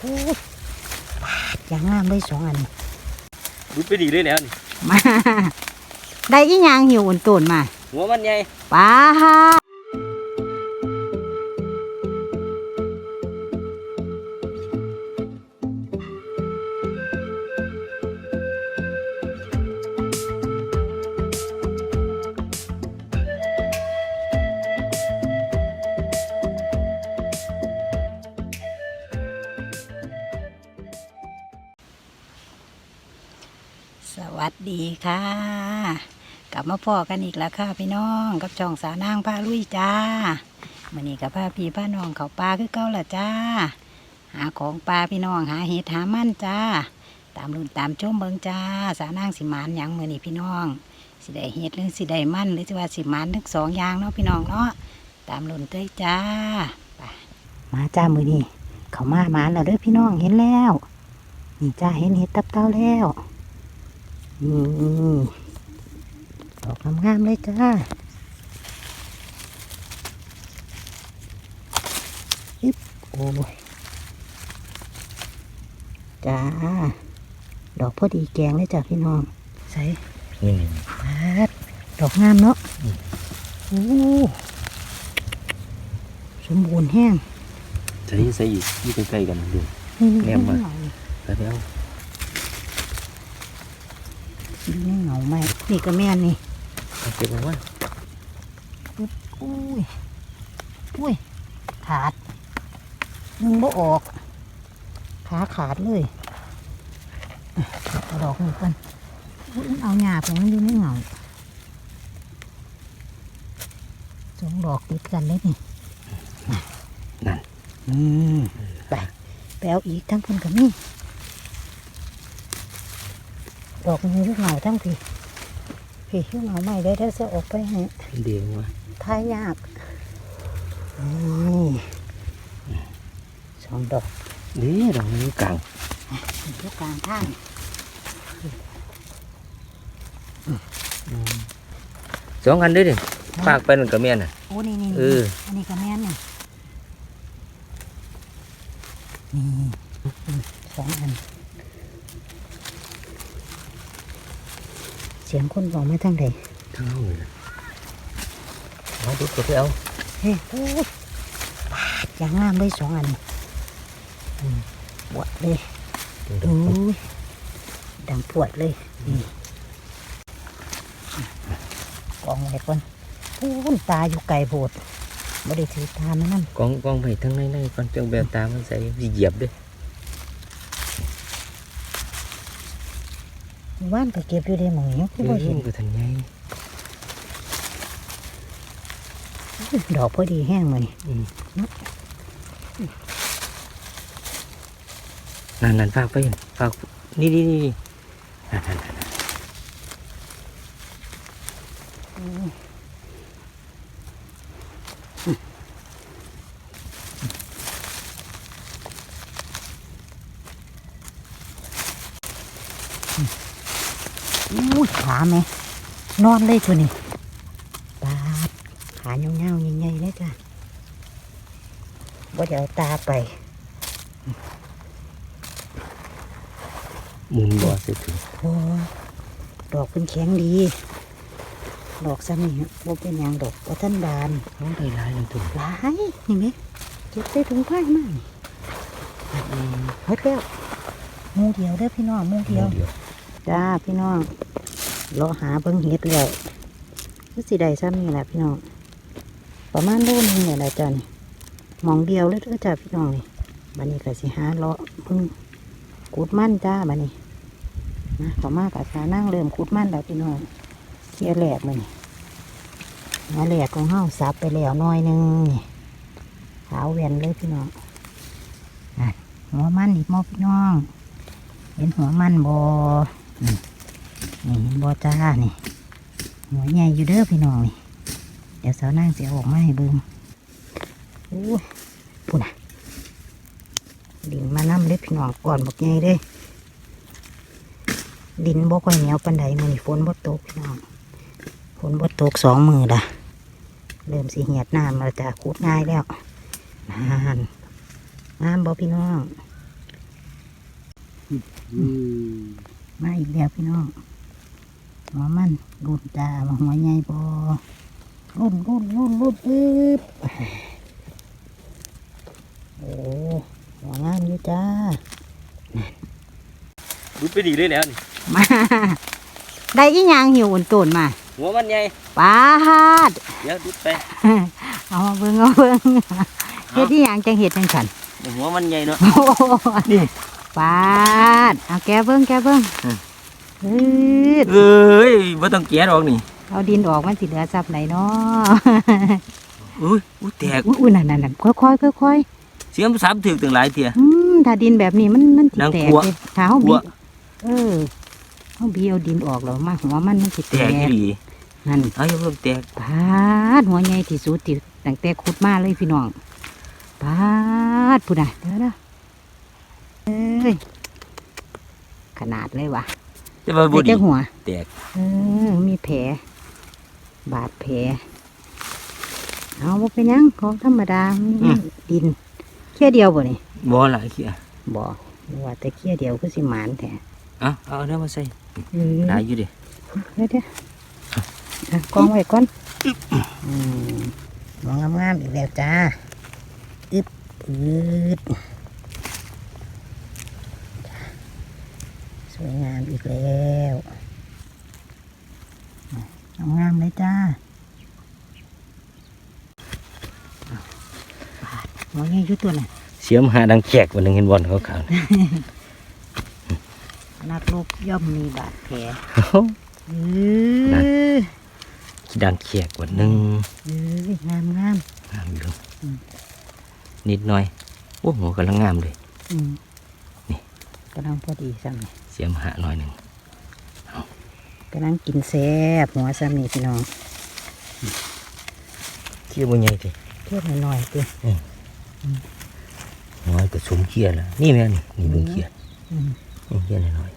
โอ้ยปาดอย่างงามเลยสองอัน รุดไปดีเลยแล้วนี่มา ได้อีหยังหิวอุ่นตูนมา หัวมันใหญ่ ป้า สวัสดีค่ะ กลับมาพอกันอีกแล้วค่ะพี่น้องกับช่องสาวนางพาลุยจ้ามื่อนี้กับพาพี่พาน้องเขาปลาคือเก่าละจ้า หาของปลาพี่น้องหาเห็ดหามันจ้า ตามรุ่นตามชมเบิงจ้า สาวนางสิมานยังมื่อนี้พี่น้อง สิได้เห็ดหรือสิได้มันหรือจะว่าสิมานทั้งสองอย่างเนาะพี่น้องเนาะตามรุ่นเต้ยจ้าปมาจ้ามือนี้เขามาหมานแล้วเด้อพี่น้องเห็นแล้ว นี่จ้าเห็นเห็ดตับเต้าแล้ว ดอกงามๆเลยจ้าอิบโอ้ยจ้า ดอกพอดีแกงเลยจ้ะพี่น้อง ใส่นี่ปัดดอกงามเนาะโอ้สมบูรณ์แห้งใส่ใส่อีกยี่ใกล้ๆกันดูนี่แนมมาเหงาแล้วแล้ว ดูในเหงาไหมนี่ก็แม่นนี่เอาเก็บไว้ว่าอุ้ยอุ้ยขาดนึงบ่ออก ขาขาดเลยอะเอาดอกนี้ก่อนอุ๊ยมันเอาหยาผมมันอยู่ในเหงาสองดอกติดกันเลยนี่นั่นอืมไปไปเอาอีกทั้งคนกับนี่ ดอกนี้ลูกเหงาทั้งพี่พี่ลูกเหงาใหม่ได้ถ้าจะออกไปให้เดียวว่าทายยากนี่สองดอกนี่ดอกนี้กลางอยู่กลางทางสองอันด้วยดิฝากไปหนึ่งกับเมียน่ะโอ้นี่นี่เอออันนี้ก็แม่นนี่นี่สองอัน สียงคนบอกมาทางใดทั้งเอาเลยนะเอาดูก็ไปเอาเฮ้ยโอ้ยปาดอย่างงามเลยสองอันอืมปวดเลยดูโอ้ดูยดังปวดเลยนี่กองไว้ก่อนพูนตาอยู่ไกลโพดไม่ได้ถือตามันนั่นกองกองไปทั้งในในก่อนจังแบบตามมันใส่เหยียบด้วย ว่านก็เก็บอยู่ในหมองนี้คือบ่เห็นก็ทันใหญ่ดอกพอดีแห้งมานี่อืมนั่นนั่นฝากไปฝากนี่นี่นี่นั่นนั่นนั่น อู้ยขาไหมนอนเลยตัวนี้ปาดขาเงาๆใหญ่ๆเลยจ้ะว่าจะเอาตาไปหมุนบ่อเสร็จถึงโอ้ดอกเป็นแข็งดี ดอกซ้ำนี่บ่เป็นหยังดอกว่าท่านบานเขาได้หลายเลยถุงหลายนี่ไหมเก็บได้ถุงผ้ามากนี่เฮ็ดแล้วหมูเดียวเด้อพี่น้องหมูเดียวเดียว จ้าพี่น้อง เรอหาเบิ่งเฮ็ดแล้วก็สิได้ซ้ำนี่แหละพี่น้องประมาณโลนึงเนี่ยแหละจ้ะนี่หมองเดียวเลยเด้อจ้าพี่น้องนี่บัดนี้ก็สิหาเลาะเพิ่งขุดมั่นจ้าบัดนี้นะต่อมากับสานั่งเริ่มขุดมั่นแล้วพี่น้องเที่ยแหลกมันนี่งาแหลกของเฮาสับไปแล้วหน้อยหนึงนี่ขาวแหวนเลยพี่น้องหัวมันอีกมอพี่น้อง เห็นหัวมันบอ นี่นี่เห็นบอจ้านี่หัวใหญ่อยู่เด้อพี่น้องนี่เดี๋ยวสาวนางจะเอาออกมาให้เบิ่งโอ้ยปุ่นอะดินมาน้ำเล็บพี่น้องก่อนบอกใหญ่เด้ ดินบ่ค่อยเหนียวปันใดมือนี่ฝนบ่ตกพี่น้องฝนบ่ตกสองมือละเริ่มสิเหียดน้ำมาจะคูดง่ายแล้วนานงามบ่พี่น้องมาอีกแล้วพี่น้อง หัวมันรุ่นจ้ามาหัวใหญ่บอรุ่นรุ่นรุ่นรุ่นอึบโอ้หัวงามอยู่จ้าดูไปดีเลยแล้วนี่มาได้อีหยังหิวอุ่นตุนมา หัวมันใหญ่ปาดเดี๋ยวดูดไปเอามาเบิ่งเอาเบิ่งเฮ็ดอีหยังจังเฮ็ดจังฉันหัวมันใหญ่เนาะโอ้โหนี่ปาดเอาแกะเบิ่งแกะเบิ่งอืมอืด เอ้ยไม่ต้องแกะหรอกนี่ เอาดินออกมันสิเหลือซับไหนเนาะอุ้ยอุ้ยแตกอุ้ยนั่นนั่นนั่นค่อยๆค่อยเสียมสามถึกถึงหลายเทียๆอืมถ้าดินแบบนี้มันมันสินางแตกกลัวเลยถ้าเฮากลับีวเออเฮาบีเอาดินออกแล้วมาหัวมันมันสิแตแตกกอีหลีนั่นเอาอย่าเพิ่มแตกปาดหัวใหญ่ที่สุดที่ตั้งแต่ขุดมาเลยพี่น้องปาดพุ่นน่ะเดี๋ยวนะเอ้ยขนาดเลยว่ะ จะมาบุไอ้ดีเจ้าหัว แตกเออ มีแผล บาดแผล เอาบ่เป็นหยังของธรรมดามันดินเขี้ยเดียวบ่นี่บ่หลายเทียบ่ว่าแต่เขี้ยเดียวคือสิหมานแท้เอาเอาเนื้อมาใส่เออหลายอยู่ดิเดี๋ยวเดี๋ยวอะกองไว้ก่อนอืมมองงามๆอีกแล้วจ้าอึบอืด สวยงามอีกแล้วงามๆเลยจ้าหัวใหญ่อยู่ตัวน่ะเสียมหาดังแขกวันหนึงเห็นบอลเขาขาวๆนี่นักรบย่อมมีบาดแผลโอ้โหเอนั่นอดังแขกวันหนึงเอองามงามงามอยู่นิดหน่อยโอ้โหกำลังงามเลยอืมนี่ กำลังพอดีซ้ำนี่เสียมหาหน่อยหนึ่งกำลังกินแซ่บหัวซ้ำนี่พี่น้องเขี้ยวมันใหญ่ดิเทียบหน่อยๆตัวน้อยก็สมเขี้ยแล้วนี่แม่นี่นี่เบิ่งเขี้ยอืมนี่เขี้ยน้อย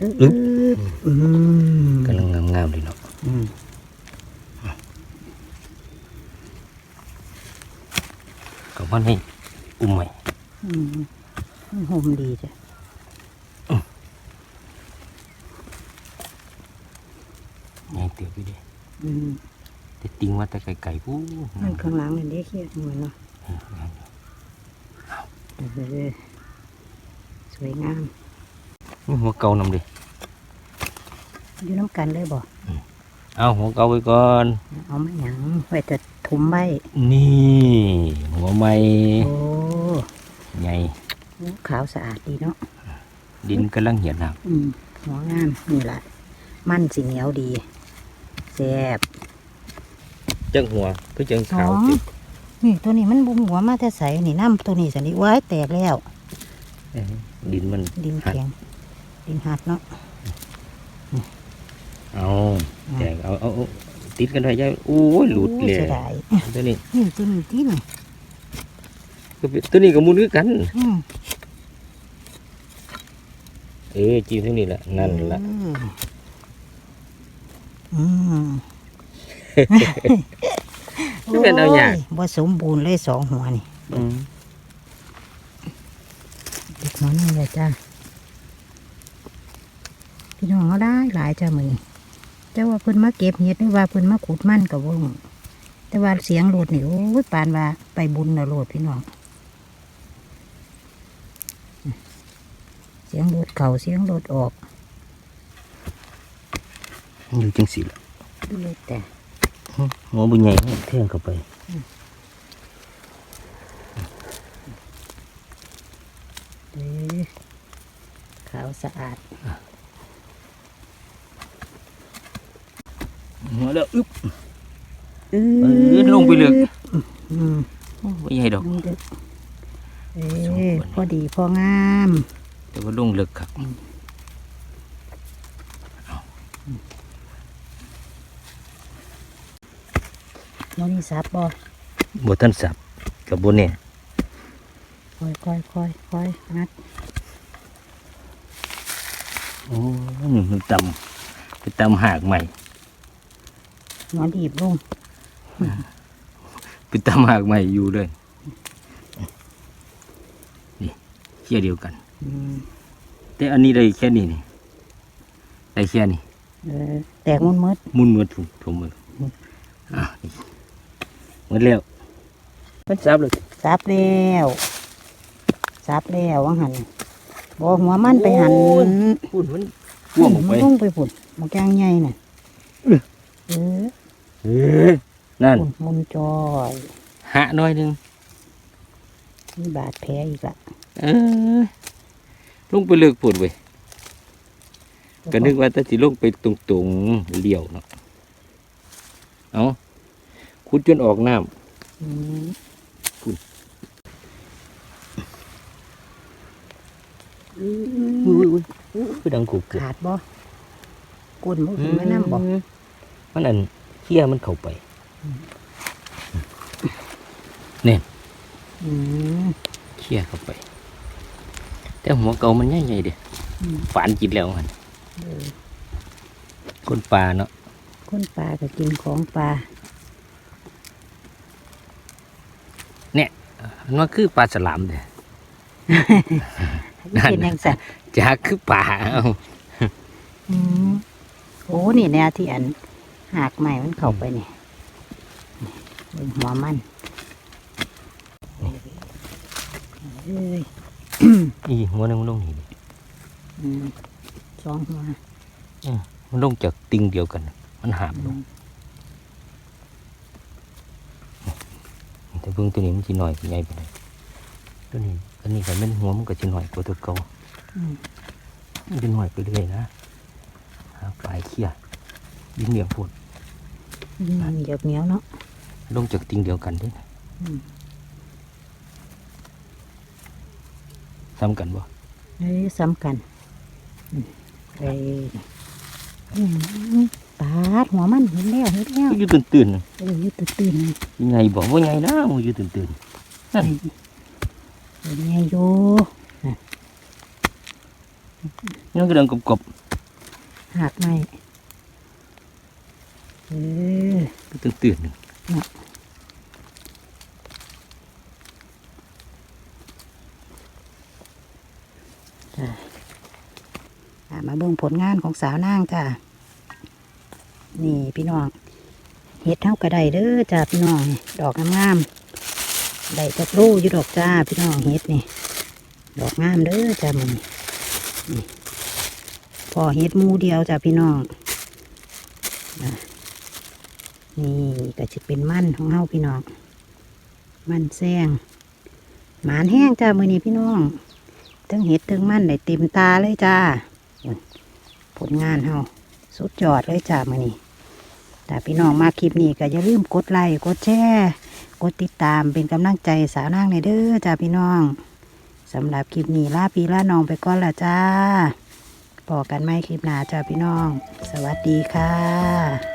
อึ๊บอึ๊บอืมๆกำลังงามๆเลยเนาะ มกับว่านี่อุ้มใหม่อืมมันหอมดีจ้ะใหญ่เติบอยู่ดิอืมแต่ติงว่าแต่ไก่ๆผู้มันข้างหลังนี่เด็กเขียดเหมือนเนาะเออสวยงามนี่หัวเก่านำดิอยู่น้ำกันเลยบ่เอาหัวเก่าไปก่อน เอามาหยังไว้จะถุมไว้นี่หัวใหม่โอ้ใหญ่ขาวสะอาดดีเนาะดินกำลังเหี่ยน้อืมหัวงามนี่แหละมันสีเหนียวดีแซ่บำจังหัวคือจังขาวอ๋อตินี่ตัวนี้มันบุมหัวมาแต่ใสนี่น้ำตัวนี้สันนิว้ายแตกแล้ว เอ้ยดินมัน ดินแข็ง ดินหัดเนาะเอาแต่เอาเอาเอา ติดกันไว้ยายโอ้ยหลุดเลยโอ้เสียดายตัวนี้นี่ตัวนี้ที่นี่ก็เป็นตัวนี้กับมุนคือกันอืมเออจีนตัวนี้แหละนั่นแหละเอออืมที่เป็นเอาอย่างโบ่สมบูรณ์เลยสองหัวนี่อืมอีกหัวหนึงเลยจ้าพี่น้องเขาได้หลายจ้ามือนี้ เจ้าว่าเพิ่นมาเก็บเห็ดหรือว่าเพิ่นมาขุดมันกับวงแต่ว่าเสียงโหลดนี่โอ้ยปานว่าไปบุญนะโหลดพี่น้องเสียงโหลดเข่าเสียงโหลดออกอยู่จังสิละดูเลยแต่หัวบุญใหญ่เท่งเข้าไปเด้อขาวสะอาด หัวแล้วอึ๊บเอเออลงไปเลยอืมโอ้บ่ใหญ่ดอกนี่เด้อเอสมอบูรณ์พอดีพองาม แต่ว่าลงลึกครับโน่นนี่ซับบ่บทันสับกับบนเนี่ยค่อยค่อยค่อยค่อยงัดโอ้ยมันต่ำไปต่ำหากใหม่ หัวดีบลงเป็นตามากใหม่อยู่เลยนี่เชี่ยเดียวกันอืมแต่อันนี้ได้แค่นี้นี่ได้แค่นี้เออแตกมุนมืดมุนมือถุงถุงมืออะนี่หมดแล้วมันซับเลยซับแล้วซับแล้วว่าหันบอหัวมันไปหันพูดมันพ่วงออกไปมันลงไปพุ่นมันแกงใหญ่น่ะเออเอ้ย นั่นพุ่นมุนจอยหะหน้อยหนึงมีบาดแผลอีกละเออลงไปเลิกปวดเว้ยก็นึกว่าแตาสิลงไปตรงๆเลี้ยวเนาะเอาคุดจนออกน้อืมำอุ้ยอุ้ยอุ้ยคือดังกุกเกือบขาดบ่ก้นบ่ถึงแม่น้ำบ่มันอัน เขี้ยมันเข้าไปอืมเขี้ยเข้าไป แต่หัวเก่ามันใหญ่ๆเด้อืมฝานกินแล้วมันเออคนปลาเนาะคนปลาก็กินของปลามันว่าคือปลาสลามเด้นั่นเป็นยังสัตว์จ้าคือปลาเอาอืมโอ้นี่แนวที่อัน หากใหม่มันเข้าไปนี่นี่เบิ่งหัวมันเอ้ยอีหัวนึงมันลงนี่ดิอืมสองหัวมันลงจากติงเดียวกัน มันหามลงแต่เบิ่งตัวนี้มันสิหน่อยสิใหญ่ไปเลยตัวนี้ตัวนี้ก็เป็นหัวมันก็สิหน่อยกว่าตัวเก่าอืมมันจะหน่อยไปเรื่อยนะหาปลายเขี้ยยินเหนียวพูด มันเหยียบเหนียวเนาะลงจากติงเดียวกันเด้วยนะอืมซ้ำกันบ่เอ้ยซ้ำกันอืมเอ้ยอืมปาดหัวมันเห็นแล้วเห็นแล้วมันอยู่ตื่นตื่นๆน่ะเอออยืดตื่นๆนะยังไงบอกว่าไงนะมันอยู่ตื่นตื่นๆนั่นเห็นไงอยู่ยังกระดังกบหากไม่เออๆ ตื่นตื่นๆน่ะอะมาเบิ่งผลงานของสาวนางจ้านี่พี่น้อง เห็ดเท่ากระไดเด้อจ้าพี่น้อง ดอกงามๆได้จักรูอยู่ดอกจ้าพี่น้องเห็ดนี่ ดอกงามเด้อจ้ามันนี่พอเห็ดมูเดียวจ้าพี่น้องอะ นี่ก็จะเป็นมันของเฮาพี่น้อง มันแซงหมานแห้งจ้ามือนี้พี่น้องทั้งเห็ดทั้งมันได้เต็มตาเลยจ้า ผลงานเฮาสุดยอดเลยจ้ามือนี้แต่พี่น้องมาคลิปนี้ก็อย่าลืมกดไลค์กดแชร์กดติดตามเป็นกำลังใจสาวนางในเด้อจ้าพี่น้องสำหรับคลิปนี้ลาพี่ลาน้องไปก่อนละจ้าพอกันไหมคลิปหน้าจ้าพี่น้อง สวัสดีค่ะ